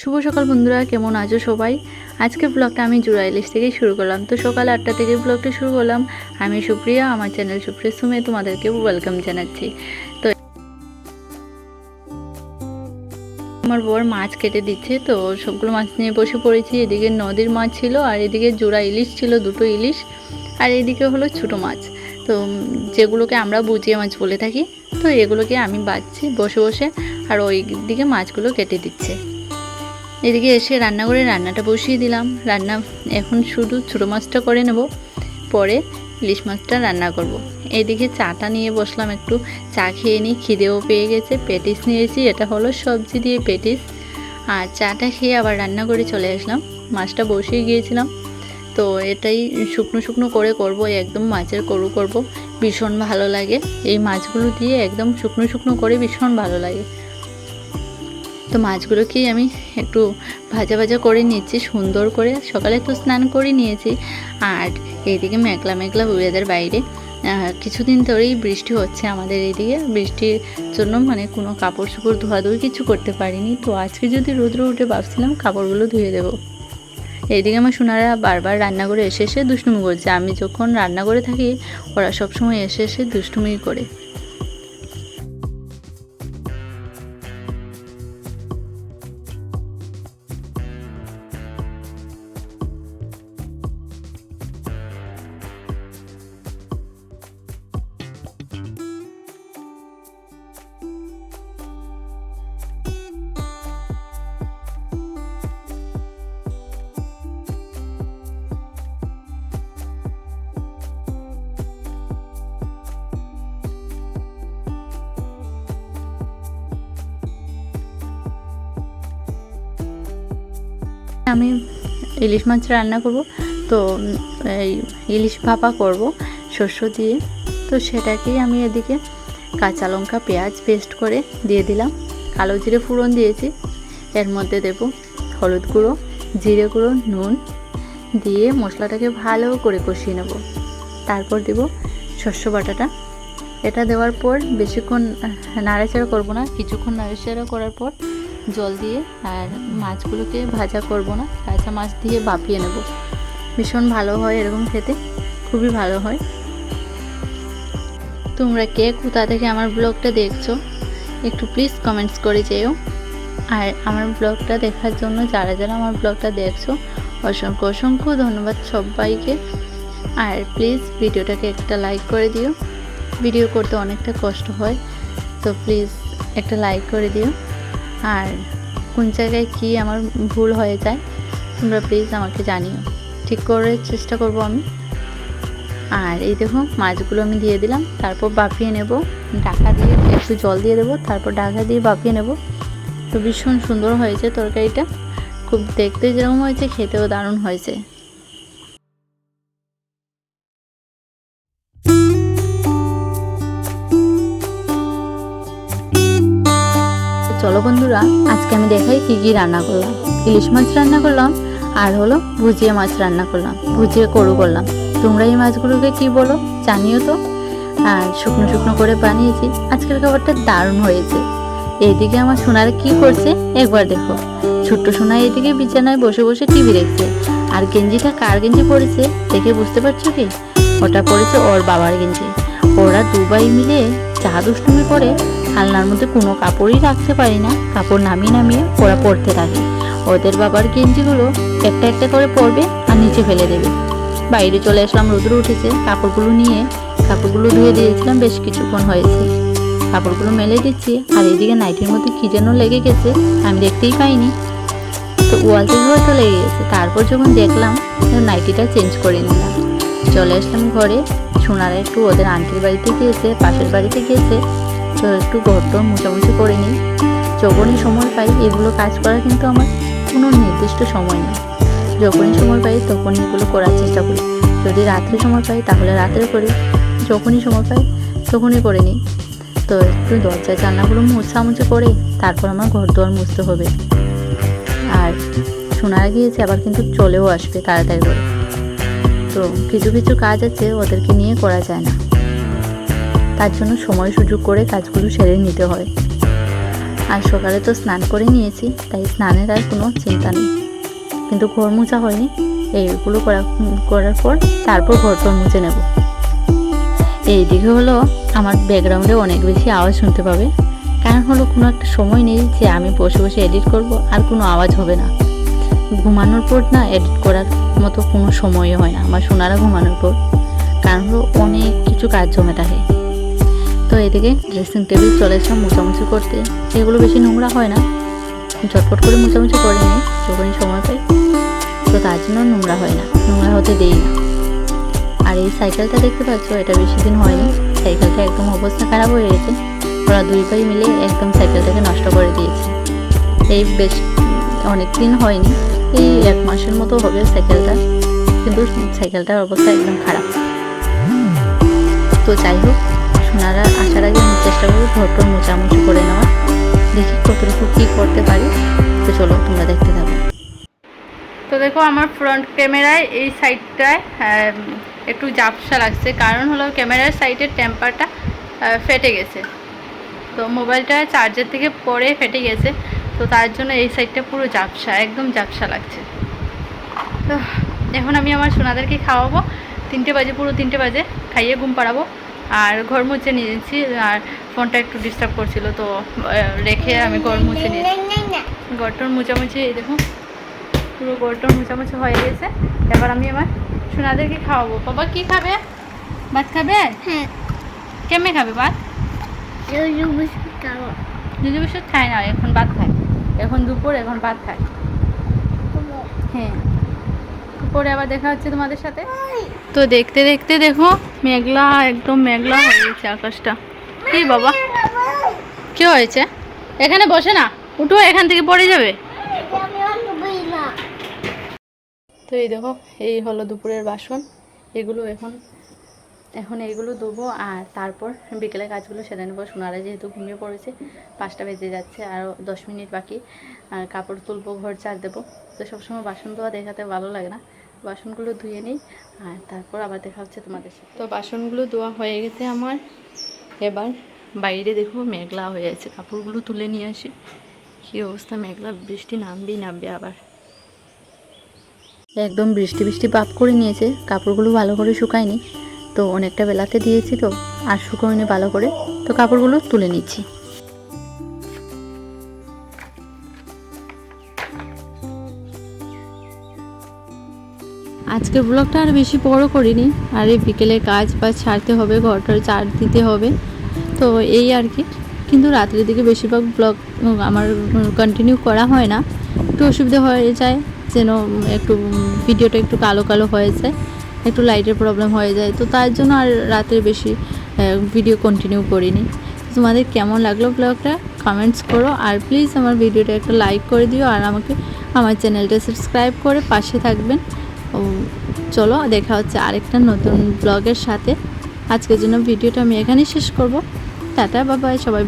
শুভ সকাল বন্ধুরা, কেমন আছো সবাই? আজকে ব্লগটা আমি জুড়া ইলিশ থেকেই শুরু করলাম। তো সকাল আটটা থেকে ব্লগটা শুরু করলাম। আমি সুপ্রিয়া, আমার চ্যানেল সুপ্রিয়া সুমে তোমাদেরকে ওয়েলকাম জানাচ্ছি। তো আমার বর মাছ কেটে দিচ্ছে, তো সবগুলো মাছ নিয়ে বসে পড়েছি। এদিকে নদীর মাছ ছিল আর এদিকে জোড়া ইলিশ ছিল, দুটো ইলিশ। আর এদিকে হলো ছোটো মাছ। তো যেগুলোকে আমরা বুঝিয়ে মাছ বলে থাকি, তো এগুলোকে আমি বাজছি বসে বসে। আর ওই দিকে মাছগুলো কেটে দিচ্ছে। এদিকে এসে রান্না করে রান্নাটা বসিয়ে দিলাম। রান্না এখন শুধু ছোটো মাছটা করে নেব, পরে ইলিশ মাছটা রান্না করব। এদিকে চাটা নিয়ে বসলাম একটু। চা খেয়ে নিই, খিদেও পেয়ে গেছে, পেটিস নিয়েছি, এটা হলো সবজি দিয়ে পেটিস। আর চাটা খেয়ে আবার রান্না করে চলে আসলাম। মাছটা বসিয়ে গিয়েছিলাম। তো এটাই শুকনো শুকনো করে করব, একদম মাছের করু করব। ভীষণ ভালো লাগে। এই মাছগুলো দিয়ে একদম শুকনো শুকনো করে ভীষণ ভালো লাগে। তো মাছগুলোকেই আমি একটু ভাজা ভাজা করে নিচ্ছি, সুন্দর করে। সকালে তো স্নান করে নিয়েছি। আর এইদিকে মেঘলা মেঘলা ওয়েদার বাইরে। কিছুদিন ধরেই বৃষ্টি হচ্ছে আমাদের এইদিকে। বৃষ্টির জন্য মানে কোনো কাপড় চোপড় ধোয়াধুয়ি কিছু করতে পারিনি। তো আজকে যদি রৌদ্র উঠে ভাবছিলাম কাপড়গুলো ধুয়ে দেবো। এইদিকে আমার সোনারা বারবার রান্না করে এসে এসে দুষ্টুমি করছে। আমি যখন রান্না করে থাকি, ওরা সবসময় এসে এসে দুষ্টুমি করে। আমি ইলিশ মাছ রান্না করব, তো এই ইলিশ ভাপা করব শস্য দিয়ে। তো সেটাকেই আমি এদিকে কাঁচা লঙ্কা, পেঁয়াজ পেস্ট করে দিয়ে দিলাম। কালো জিরে ফোড়ন দিয়েছি। এর মধ্যে দেব হলুদ গুঁড়ো, জিরে গুঁড়ো, নুন দিয়ে মশলাটাকে ভালো করে কষিয়ে নেব। তারপর দেব শস্য বাটাটা। এটা দেওয়ার পর বেশিক্ষণ নাড়াচাড়া করব না, কিছুক্ষণ নাড়াচাড়া করার পর জল দিয়ে আর মাছগুলোকে ভাজা করব না, কাঁচা মাছ দিয়ে বাপিয়ে নেব। ভীষণ ভালো হয় এরকম খেতে, খুবই ভালো হয়। তোমরা কে কোথা থেকে আমার ব্লগটা দেখছ, একটু প্লিজ কমেন্টস করে যেও। আর আমার ব্লগটা দেখার জন্য যারা যারা আমার ব্লগটা দেখছ, অসংখ্য অসংখ্য ধন্যবাদ সবাইকে। আর প্লিজ ভিডিওটাকে একটা লাইক করে দিও। ভিডিও করতে অনেকটা কষ্ট হয়, তো প্লিজ একটা লাইক করে দিও। আর কোন জায়গায় কি আমার ভুল হয়ে যায় তোমরা প্লিজ আমাকে জানিও। ঠিক করার চেষ্টা করব আমি। আর এই দেখো, মাছগুলো আমি দিয়ে দিলাম, তারপর বাপিয়ে নেব। ঢাকা দিয়ে একটু জল দিয়ে দেবো, তারপর ঢাকা দিয়ে বাপিয়ে নেব। তো ভীষণ সুন্দর হয়েছে তরকারিটা। খুব দেখতে যেরকম হয়েছে, খেতেও দারুণ হয়েছে। চলো বন্ধুরা, আজকে আমি দেখাই কি কি রান্না করলাম। ইলিশ মাছ রান্না করলাম, আর হলো ভুজিয়া মাছ রান্না করলাম, ভুজিয়া করু করলাম। তোমরা এই মাছগুলোকে কি বলো, জানিও তো। আর শুকনো শুকনো করে বানিয়েছি, আজকের খাবারটা দারুণ হয়েছে। এইদিকে আমার সোনার কি করছে, একবার দেখো। ছোট্ট সোনা এইদিকে বিছানায় বসে বসে টিভি দেখছে। আর গেঞ্জিটা কার গেঞ্জি পড়েছে দেখে বুঝতে পারছ কি? ওটা পড়েছে ওর বাবার গেঞ্জি। ওরা দুবাই মিলে চা দুষ্টুমি করে আলনার মধ্যে কোনো কাপড়ই রাখতে পারি না। কাপড় নামিয়ে নামিয়ে ওরা পরতে থাকে। ওদের বাবার গেঞ্জিগুলো একটা একটা করে পরবে আর নিচে ফেলে দেবে। বাইরে চলে আসলাম রোদ্র উঠেছে। কাপড়গুলো নিয়ে কাপড়গুলো ধুয়ে দিয়েছিলাম, বেশ কিছুক্ষণ হয়েছে। কাপড়গুলো মেলে দিচ্ছি, আর এইদিকে নাইটির মধ্যে কী যেন লেগে গেছে, আমি দেখতেই পাইনি। তো ওয়াল থেকে হয়তো লেগে গেছে। তারপর যখন দেখলাম নাইটিটা চেঞ্জ করে নিলাম। চলে আসলাম ঘরে। সোনারা একটু ওদের আন্টির বাড়িতে গিয়েছে, পাশের বাড়িতে গিয়েছে। তো একটু ঘরটর মোছামুছি করে নিই। যখনই সময় পাই, এগুলো কাজ করার কিন্তু আমার কোনো নির্দিষ্ট সময় নেই। যখনই সময় পাই, তখনই এগুলো করার চেষ্টা করি। যদি রাত্রে সময় পাই, তাহলে রাত্রে করি। যখনই সময় পাই, তখনই করে নিই। তো একটু দরজা জানলাগুলো মোছামুছি করে, তারপর আমার ঘর দোয়ার মুছতে হবে। আর শোনা গিয়েছে আবার কিন্তু চলেও আসবে তাড়াতাড়ি করে। তো কিছু কিছু কাজ আছে, ওদেরকে নিয়ে করা যায় না। তার জন্য সময় সুযোগ করে কাজগুলো সেরে নিতে হয়। আর সকালে তো স্নান করে নিয়েছি, তাই স্নানের আর কোনো চিন্তা নেই। কিন্তু ঘর মোছা হয়নি, এইগুলো করা করার পর তারপর ঘর টর মুছে নেব। এইদিকে হলো আমার ব্যাকগ্রাউন্ডে অনেক বেশি আওয়াজ শুনতে পাবে। কারণ হলো কোনো একটা সময় নেই যে আমি বসে বসে এডিট করব, আর কোনো আওয়াজ হবে না। ঘুমানোর পর না এডিট করার মতো কোনো সময় হয় না, আমার সোনারা ঘুমানোর পর। কারণ হলো অনেক কিছু কাজ জমে থাকে। তো এদিকে ড্রেসিং টেবিল চলে এসলাম মোছামুছি করতে। এগুলো বেশি নোংরা হয় না। ঝটপট করে মোছামুছি করে নিই, যখনই সময় পাই। তো তার জন্য নোংরা হয় না, নোংরা হতে দেই না। আর এই সাইকেলটা দেখতে পাচ্ছ, এটা বেশি দিন হয়নি। সাইকেলটা একদম অবস্থা খারাপ হয়ে গেছে। ওরা দুই ভাই মিলে একদম সাইকেলটাকে নষ্ট করে দিয়েছে। এই বেশ অনেক দিন হয়নি, এই এক মাসের মতো হবে সাইকেলটা কিন্তু সাইকেলটার অবস্থা একদম খারাপ। তো যাই হোক সোনারা আসার আগে আমি চেষ্টা করব ঘরটোর মোচামুচি করে নেওয়া দেখি কতটুকু কী করতে পারি। তো চলো তোমরা দেখতে থাকো। তো দেখো আমার ফ্রন্ট ক্যামেরায় এই সাইডটায় একটু জাপসা লাগছে। কারণ হলো ক্যামেরার সাইডের টেম্পারটা ফেটে গেছে। তো মোবাইলটা চার্জার থেকে পরে ফেটে গেছে। তো তার জন্য এই সাইডটা পুরো জাপসা একদম জাপসা লাগছে। তো এখন আমি আমার সোনাদেরকে খাওয়াবো। তিনটে বাজে, পুরো তিনটে বাজে। খাইয়ে ঘুম পাড়াবো। আর ঘর মুছে নিয়েছি আর ফোনটা একটু ডিস্টার্ব করছিল তো রেখে আমি ঘর মুছে নিয়েছি। গড়টর মুছামুছি এই দেখুন পুরো গড়টর মুছামুছি হয়ে গেছে। এবার আমি আমার সোনাদেরকে খাওয়াবো। বাবা কি খাবে? ভাত খাবে? হ্যাঁ। কেমনে খাবে ভাত? দুধু বিস্কুট খায় না এখন ভাত খায়। এখন দুপুর এখন ভাত খায়। হ্যাঁ। পরে আবার দেখা হচ্ছে তোমাদের সাথে। তো দেখতে দেখতে দেখো মেঘলা একদম মেঘলা হয়ে গেছে আকাশটা। কি বাবা? কি হয়েছে? এখানে বসে না উঠো এখান থেকে পড়ে যাবে। তো এই দেখো এই হলো দুপুরের বাসন। এগুলো এখন এখন এইগুলো দেবো আর তারপর বিকেলে কাজগুলো সেরে নেব। সোনারা যেহেতু ঘুমিয়ে পড়েছে পাঁচটা বেজে যাচ্ছে আরও দশ মিনিট বাকি। আর কাপড় তুলবো ঘর চার দেবো। তো সবসময় বাসন ধোয়া দেখাতে ভালো লাগে না। বাসনগুলো ধুয়ে নিই আর তারপর আবার দেখা হচ্ছে তোমাদের সাথে। তো বাসনগুলো ধোয়া হয়ে গেছে আমার। এবার বাইরে দেখো মেঘলা হয়ে আছে কাপড়গুলো তুলে নিয়ে আসি। কী অবস্থা মেঘলা বৃষ্টি নামবেই নামবে আবার। একদম বৃষ্টি বৃষ্টি পাপ করে নিয়েছে কাপড়গুলো ভালো করে শুকায়নি। তো অনেকটা বেলাতে দিয়েছি তো আর শুকোয়নি ভালো করে। তো কাপড়গুলো তুলে নিচ্ছি। আজকের ব্লগটা আর বেশি বড় করিনি। আর এই বিকেলে কাজ বাজ ছাড়তে হবে, ঘরটার চার দিতে হবে। তো এই আর কি। কিন্তু রাত্রের দিকে বেশিরভাগ ব্লগ আমার কন্টিনিউ করা হয় না। একটু অসুবিধা হয়ে যায়, যেন একটু ভিডিওটা একটু কালো কালো হয়ে যায়, একটু লাইটের প্রবলেম হয়ে যায়। তো তার জন্য আর রাতে বেশি ভিডিও কন্টিনিউ করিনি। তোমাদের কেমন লাগল ব্লগটা কমেন্টস করো। আর প্লিজ আমার ভিডিওটা একটা লাইক করে দিও। আর আমাকে, আমার চ্যানেলটা সাবস্ক্রাইব করে পাশে থাকবেন। চলো, দেখা হচ্ছে আরেকটা নতুন ব্লগের সাথে। আজকের জন্য ভিডিওটা আমি এখানেই শেষ করব। টাটা বাবাই সবাই